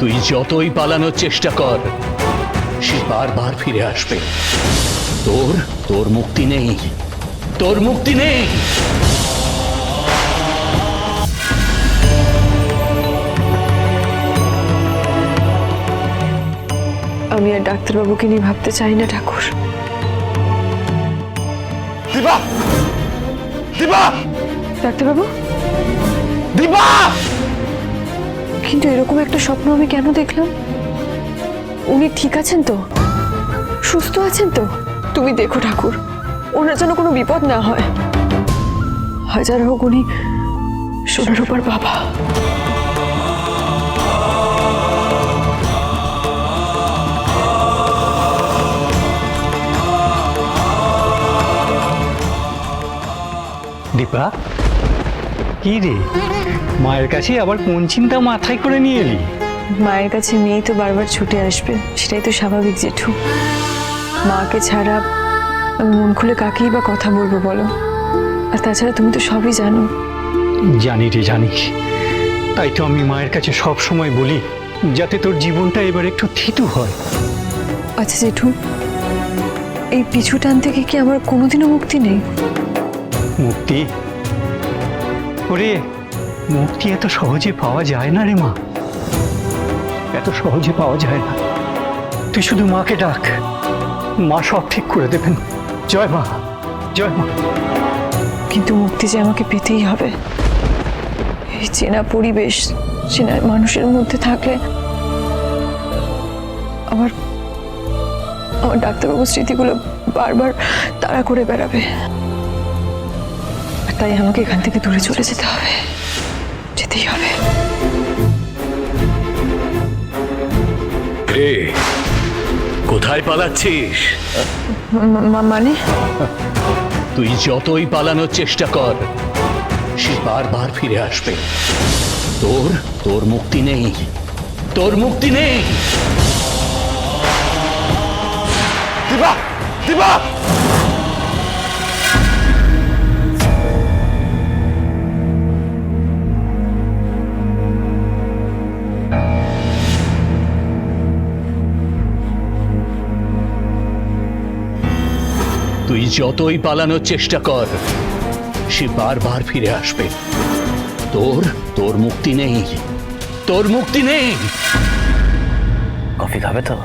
তুই যতই পালানোর চেষ্টা কর সে বারবার ফিরে আসবে। তোর তোর মুক্তি নেই। তোর মুক্তি নেই। আমি আর ডাক্তারবাবুকে নিয়ে ভাবতে চাই না ঠাকুর। দিবা! দিবা! ডাক্তারবাবু? দিবা! কিন্তু এরকম একটা স্বপ্ন আমি কেন দেখলাম? উনি ঠিক আছেন তো? সুস্থ আছেন তো? তুমি দেখো ঠাকুর, ওনার যেন কোনো বিপদ না হয়। হাজার হোক উনি সোনার উপর বাবা। দীপা কি রে? মায়ের কাছে আবার কোন চিন্তা মাথায় করে নিয়ে এলি? মায়ের কাছে মেয়ে তো বারবার ছুটে আসবে সেটাই তো স্বাভাবিক জেঠু। মাকে ছাড়া আমি মন খুলে কাকেই বা কথা বলব বলো? আর তাছাড়া তুমি তো সবই জানো। জানি রে জানি। তাই তো আমি মায়ের কাছে সব সময় বলি যাতে তোর জীবনটা এবার একটু থিতু হয়। আচ্ছা জেঠু এই পিছু টান থেকে কি আমার কোনোদিনও মুক্তি নেই? মুক্তি? ওরে, মুক্তি এত সহজে পাওয়া যায় না রে মা। এত সহজে পাওয়া যায় না। তুই শুধু মাকে ডাক। মা সব ঠিক করে দেবেন। জয় মা জয় মা। কিন্তু মুক্তি যে আমাকে পেতেই হবে। এই চেনা পরিবেশ, চেনা মানুষের মধ্যে থাকলে আমার আমার ডাক্তারবাবুর স্মৃতিগুলো বারবার তাড়া করে বেড়াবে। তাই আমাকে এখান থেকে দূরে চলে যেতে হবে। যেতেই হবে। রে কোথায় পালাচ্ছিস? মানে? তুই যতই পালানোর চেষ্টা কর সে বারবার ফিরে আসবে। তোর তোর মুক্তি নেই। তোর মুক্তি নেই! দিবা! দিবা! তুই যতই পালানোর চেষ্টা কর সে বারবার ফিরে আসবে। তোর তোর মুক্তি নেই। তোর মুক্তি নেই। কফি খাবে তো?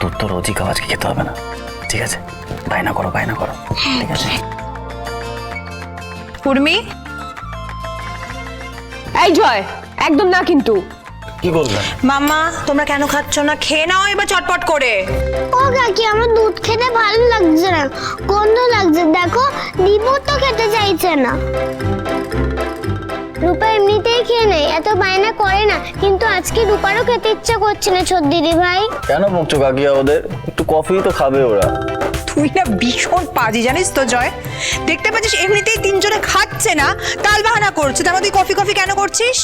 তোর তো রোজই খাওয়াজকে খেতে হবে না। ঠিক আছে? বায়না করো বায়না করো। ঠিক আছে? উর্মি? এই জয় একদম না কিন্তু। কি বলবেন মাম্মা তোমরা কেন খাচ্ছ না? খেয়ে নাও এবার চটপট করে। লাগছে গন্ধ লাগছে। দেখো দীপু তো খেতে চাইছে না। রূপা এমনিতেই খেয়ে নেয় এত বায়না করে না। কিন্তু আজকে রূপারও খেতে ইচ্ছা করছে না ছোট দিদি ভাই। কেন বকছো কাকিয়া ওদের? একটু কফি তো খাবে ওরা। তুই না ভীষণ পাজি জানিস তো জয়? দেখতে পাচ্ছিস এমনিতেই তিনজনে খাচ্ছে না তাল বাহানা করছে। তার মধ্যে কফি কফি কেন করছিস?